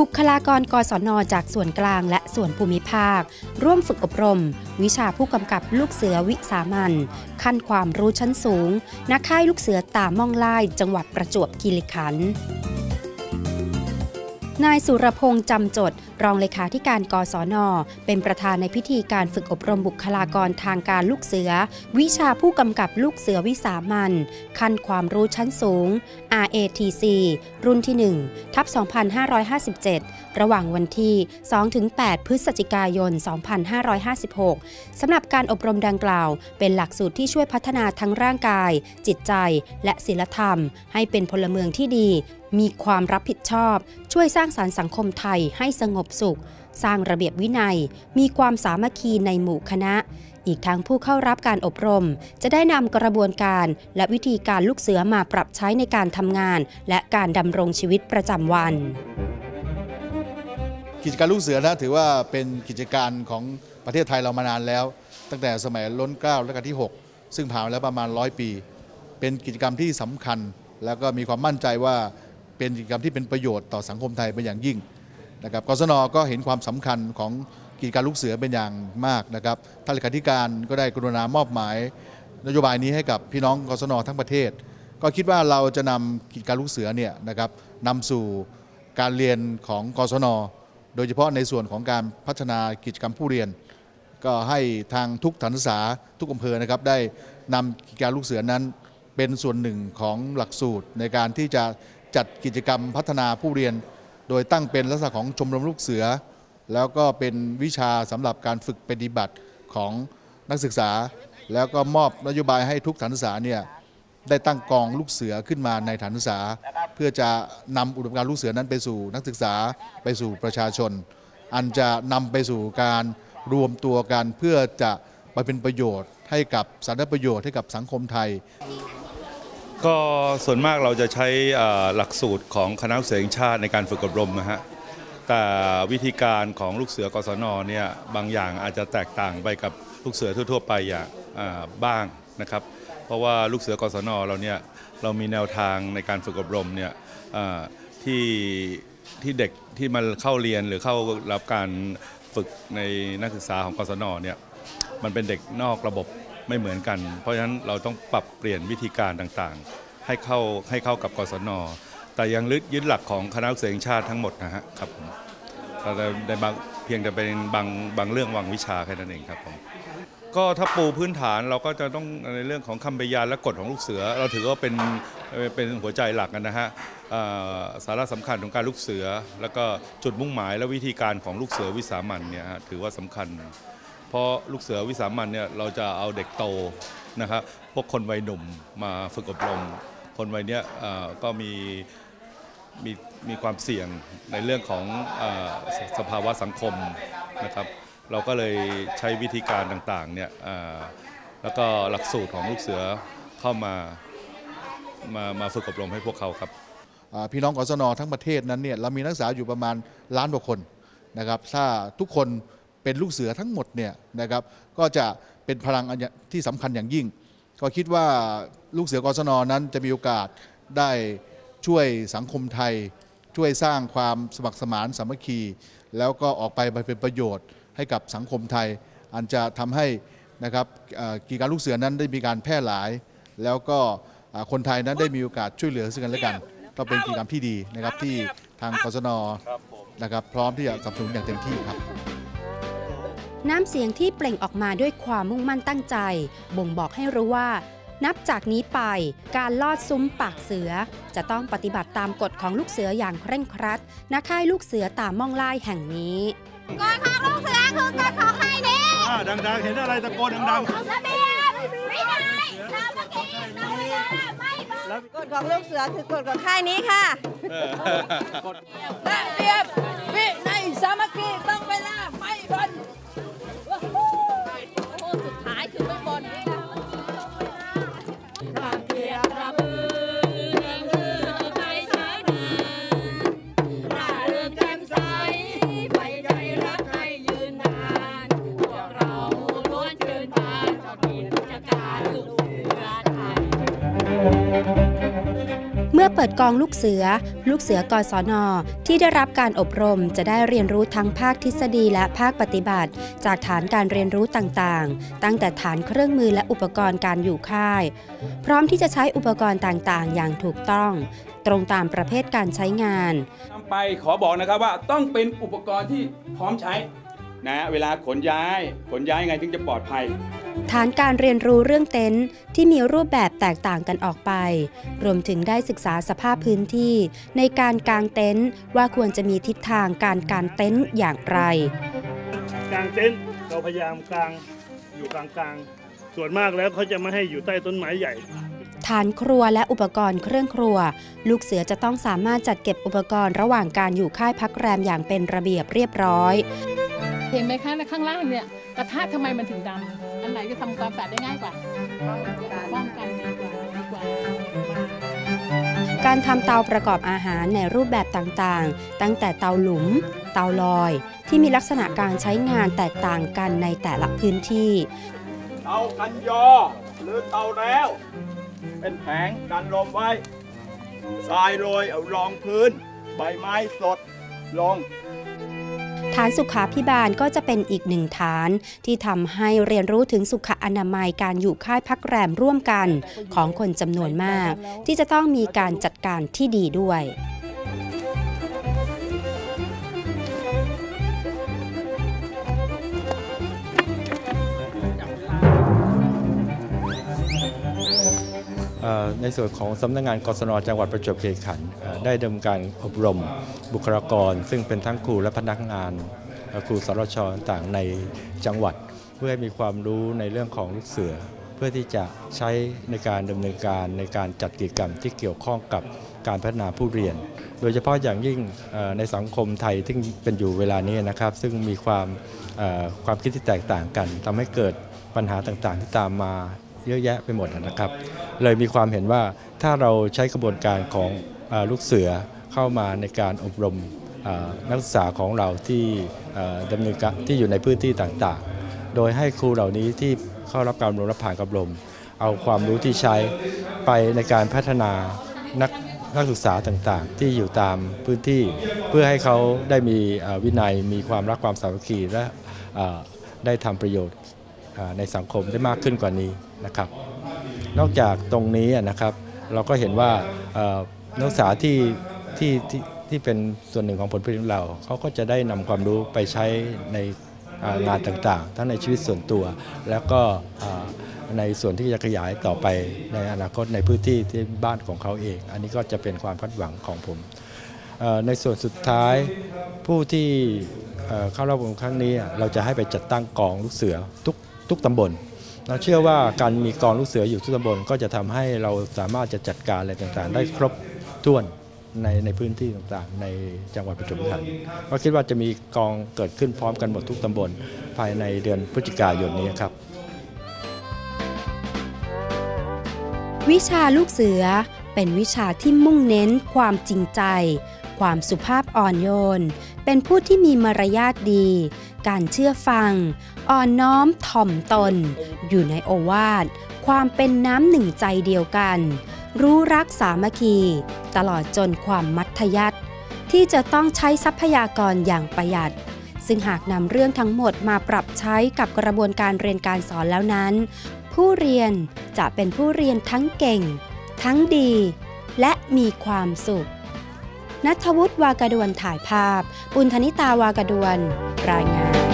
บุคลากรกศนจากส่วนกลางและส่วนภูมิภาค ร่วมฝึกอบรม วิชาผู้กำกับลูกเสือวิสามันขั้นความรู้ชั้นสูงนักค่ายลูกเสือตาม่องไล่จังหวัดประจวบคีรีขันธ์ นายสุรพงษ์จำจด รองเลขาธิการกศน เป็นประธานในพิธีการฝึกอบรมบุคลากรทางการลูกเสือ วิชาผู้กำกับลูกเสือวิสามันขั้นความรู้ชั้นสูง RATC รุ่นที่ 1 ทับ 2557 ระหว่างวันที่ 2-8 พฤศจิกายน 2556 สำหรับการอบรมดังกล่าว เป็นหลักสูตรที่ช่วยพัฒนาทั้งร่างกาย จิตใจ และศีลธรรม ให้เป็นพลเมืองที่ดี มีความรับผิดชอบ ช่วยสร้างสารรค์สังคมไทยให้สงบสุข สร้างระเบียบวินัย มีความสามัคคีในหมู่คณะ อีกทั้งผู้เข้ารับการอบรม จะได้นำกระบวนการและวิธีการลูกเสือมาปรับใช้ในการทำงาน และการดำรงชีวิตประจำวัน กิจการลูกเสือนะถือว่าเป็นกิจการของประเทศไทยเรามานานแล้ว ตั้งแต่สมัยล้นเกล้ารัชกาลที่ 6 ซึ่งผ่านมาแล้วประมาณร้อยปี เป็นกิจกรรมที่สำคัญ แล้วก็มีความมั่นใจว่า เป็นกิจกรรมที่เป็นประโยชน์ต่อสังคมไทยเป็นอย่างยิ่งนะครับกศนก็เห็นความสำคัญของกิจการลูกเสือเป็นอย่างมากนะครับท่านเลขาธิการก็ได้กรุณามอบหมาย นโยบายนี้ให้กับพี่น้องกศนทั้งประเทศ ก็คิดว่าเราจะนำกิจการลูกเสือเนี่ยนะครับนำสู่การเรียนของกศนโดยเฉพาะในส่วนของการพัฒนากิจกรรมผู้เรียน ก็ให้ทางทุกฐานศึกษาทุกอำเภอนะครับได้นำกิจการลูกเสือนั้นเป็นส่วนหนึ่งของหลักสูตรในการที่จะ จัดกิจกรรมพัฒนาผู้เรียน โดยตั้งเป็นลักษณะของชมรมลูกเสือ แล้วก็เป็นวิชาสำหรับการฝึกปฏิบัติของนักศึกษา แล้วก็มอบนโยบายให้ทุกฐานศึกษาเนี่ยได้ตั้งกองลูกเสือขึ้นมาในฐานศึกษา เพื่อจะนำอุดมการลูกเสือนั้นไปสู่นักศึกษาไปสู่ประชาชน อันจะนำไปสู่การรวมตัวกันเพื่อจะไปเป็นประโยชน์ให้กับสาธารณประโยชน์ให้กับสังคมไทย ก็ส่วนมากเราจะใช้หลักสูตรของคณะเสือแห่งชาติในการฝึกอบรมนะฮะแต่วิธีการของลูกเสือกศนเนี่ยบางอย่างอาจจะแตกต่างไปกับลูกเสือทั่ว ๆ ไปอย่างบ้างนะครับ เพราะว่าลูกเสือกศนเราเนี่ยเรามีแนวทางในการฝึกอบรมเนี่ยที่ที่เด็กที่มาเข้าเรียนหรือเข้ารับการฝึกในนักศึกษาของกศนเนี่ยมันเป็นเด็กนอกระบบ ไม่เหมือนกัน เพราะฉะนั้นเราต้องปรับเปลี่ยนวิธีการต่างๆ ให้เข้าให้เข้ากับกศน แต่ยังลึกยึดหลักของคณะเสือแห่งชาติทั้งหมดนะฮะครับผมแต่ในบางเพียงแต่เป็นบางบางเรื่องบางวิชาแค่นั้นเองครับผมก็ถ้าปูพื้นฐานเราก็จะต้องในเรื่องของคำบยานและกฎของลูกเสือ เราถือว่าเป็นเป็นหัวใจหลักกันนะฮะสาระสำคัญของการลูกเสือ แล้วก็จุดมุ่งหมายและวิธีการของลูกเสือวิสามันเนี่ยฮะถือว่าสำคัญ เพราะลูกเสือวิสามันเนี่ยเราจะเอาเด็กโตนะครับพวกคนวัยหนุ่มมาฝึกอบรม คนวัยเนี้ยก็มีมีมีความเสี่ยงในเรื่องของอสสภาวะสังคมนะครับ เราก็เลยใช้วิธีการต่างๆเนี่ยแล้วก็หลักสูตรของลูกเสือเข้ามามามาฝึกอบรมให้พวกเขาครับพี่น้องกศนทั้งประเทศนั้นเนี่ยเรามีนักศึกษาอยู่ประมาณล้านกว่าคนนะครับถ้าทุกคน เป็นลูกเสือทั้งหมดเนี่ยนะครับก็จะเป็นพลังที่สำคัญอย่างยิ่ง ก็คิดว่าลูกเสือกศนนั้นจะมีโอกาสได้ช่วยสังคมไทย ช่วยสร้างความสมัครสมานสามัคคี แล้วก็ออกไปเป็นประโยชน์ให้กับสังคมไทย อันจะทำให้นะครับกิจการลูกเสือนั้นได้มีการแพร่หลาย แล้วก็คนไทยนั้นได้มีโอกาสช่วยเหลือซึ่งกันและกัน ก็เป็นกิจกรรมที่ดีนะครับที่ทางกศนนะครับพร้อมที่จะสนับสนุนอย่างเต็มที่ครับ น้ำเสียงที่เปล่งออกมาด้วยความมุ่งมั่นตั้งใจ บ่งบอกให้รู้ว่า นับจากนี้ไป การลอดซุ้มปากเสือ จะต้องปฏิบัติตามกฎของลูกเสืออย่างเคร่งครัดณค่ายลูกเสือตามม่องลายแห่งนี้กฎของลูกเสือคือกฎของใครนี้อ่าดังๆ เห็นอะไรตะโกนดังระเบียบวินัยสามัคคีเราเวลาไม่บอกกฎของลูกเสือคือกฎของค่ายนี้ค่ะระเบียบวินัยสามัคคี ปิดปิดกองลูกเสือ ลูกเสือกศนที่ได้รับการอบรมจะได้เรียนรู้ทั้งภาคทฤษฎีและภาคปฏิบัติ จากฐานการเรียนรู้ต่างๆ ตั้งแต่ฐานเครื่องมือและอุปกรณ์การอยู่ค่าย พร้อมที่จะใช้อุปกรณ์ต่างๆ อย่างถูกต้อง ตรงตามประเภทการใช้งานไปขอบอกนะครับว่าต้องเป็นอุปกรณ์ที่พร้อมใช้ นะเวลาขนย้ายขนย้ายยังไงถึงจะปลอดภัย ฐานการเรียนรู้เรื่องเต็นท์ที่มีรูปแบบแตกต่างกันออกไป รวมถึงได้ศึกษาสภาพพื้นที่ ในการกางเต็นท์ว่าควรจะมีทิศทางการกางเต็นท์อย่างไรกลางเต็นท์เราพยายามกลางอยู่กลางๆ ส่วนมากแล้วเขาจะไม่ให้อยู่ใต้ต้นไม้ใหญ่ฐานครัวและอุปกรณ์เครื่องครัว ลูกเสือจะต้องสามารถจัดเก็บอุปกรณ์ระหว่างการอยู่ค่ายพักแรมอย่างเป็นระเบียบเรียบร้อย เห็นไหมคะในข้างล่างเนี่ยกระทะทำไมมันถึงดำอันไหนจะทำความสะอาดได้ง่ายกว่าป้องกันดีกว่าดีกว่าการทำเตาประกอบอาหารในรูปแบบต่างๆ ตั้งแต่เตาหลุม เตาลอย ที่มีลักษณะการใช้งานแตกต่างกันในแต่ละพื้นที่ เตากันยอ หรือเตาแล้ว เป็นแผงกันลมไว้ทรายโรยเอารองพื้น ใบไม้สดลง ฐานสุขาพิบาลก็จะเป็นอีกหนึ่งฐานที่ทำให้เรียนรู้ถึงสุขอนามัยการอยู่ค่ายพักแรมร่วมกันของคนจำนวนมาก ที่จะต้องมีการจัดการที่ดีด้วย ในส่วนของสำนักงานกศนจังหวัดประจวบคีรีขันธ์ได้ดำเนินการอบรมบุคลากร ซึ่งเป็นทั้งครูและพนักงานครูสรชต่างในจังหวัด เพื่อให้มีความรู้ในเรื่องของลูกเสือ เพื่อที่จะใช้ในการดำเนินการในการจัดกิจกรรมที่เกี่ยวข้องกับการพัฒนาผู้เรียน โดยเฉพาะอย่างยิ่งในสังคมไทยที่เป็นอยู่เวลานี้นะครับ ซึ่งมีความความคิดที่แตกต่างกันทำให้เกิดปัญหาต่างๆ ที่ตามมา เยอะแยะไปหมดนะครับ เลยมีความเห็นว่าถ้าเราใช้กระบวนการของอลูกเสือเข้ามาในการอบรมนักศึกษาของเราที่ดำเนินการที่อยู่ในพื้นที่ต่างๆ โดยให้ครูเหล่านี้ที่เข้ารับการอบรมรับผ่านกับรม เอาความรู้ที่ใช้ไปในการพัฒนานักนักศึกษาต่างๆ ที่อยู่ตามพื้นที่ เพื่อให้เขาได้มีวินัยมีความรักความสามัคคีและได้ทำประโยชน์ ในสังคมได้มากขึ้นกว่านี้นะครับ นอกจากตรงนี้นะครับ เราก็เห็นว่านักศึกษาที่ที่ที่ที่เป็นส่วนหนึ่งของผลผลิตของเราเขาก็จะได้นำความรู้ไปใช้ในงานต่างๆ ทั้งในชีวิตส่วนตัว แล้วก็ในส่วนที่จะขยายต่อไปในอนาคตในพื้นที่ที่บ้านของเขาเอง อันนี้ก็จะเป็นความคาดหวังของผม ในส่วนสุดท้ายผู้ที่เข้ารับอบรมครั้งนี้เราจะให้ไปจัดตั้งกองลูกเสือทุก ทุกตำบล เราเชื่อว่าการมีกองลูกเสืออยู่ทุกตำบลก็จะทำให้เราสามารถจะจัดการอะไรต่างๆ ได้ครบถ้วนในในพื้นที่ต่างๆ ในจังหวัดประจวบคีรีขันธ์ก็คิดว่าจะมีกองเกิดขึ้นพร้อมกันหมดทุกตำบลภายในเดือนพฤศจิกายนนี้ครับ วิชาลูกเสือเป็นวิชาที่มุ่งเน้นความจริงใจ ความสุภาพอ่อนโยน เป็นผู้ที่มีมารยาทดี การเชื่อฟัง อ่อนน้อมถ่อมตน อยู่ในโอวาท ความเป็นน้ำหนึ่งใจเดียวกัน รู้รักสามัคคี ตลอดจนความมัธยัติที่จะต้องใช้ทรัพยากรอย่างประหยัด ซึ่งหากนำเรื่องทั้งหมดมาปรับใช้กับกระบวนการเรียนการสอนแล้วนั้น ผู้เรียนจะเป็นผู้เรียนทั้งเก่ง ทั้งดี และมีความสุข นัทวุฒิวากระดวนถ่ายภาพ ปุณธนิตาวากระดวน รายงาน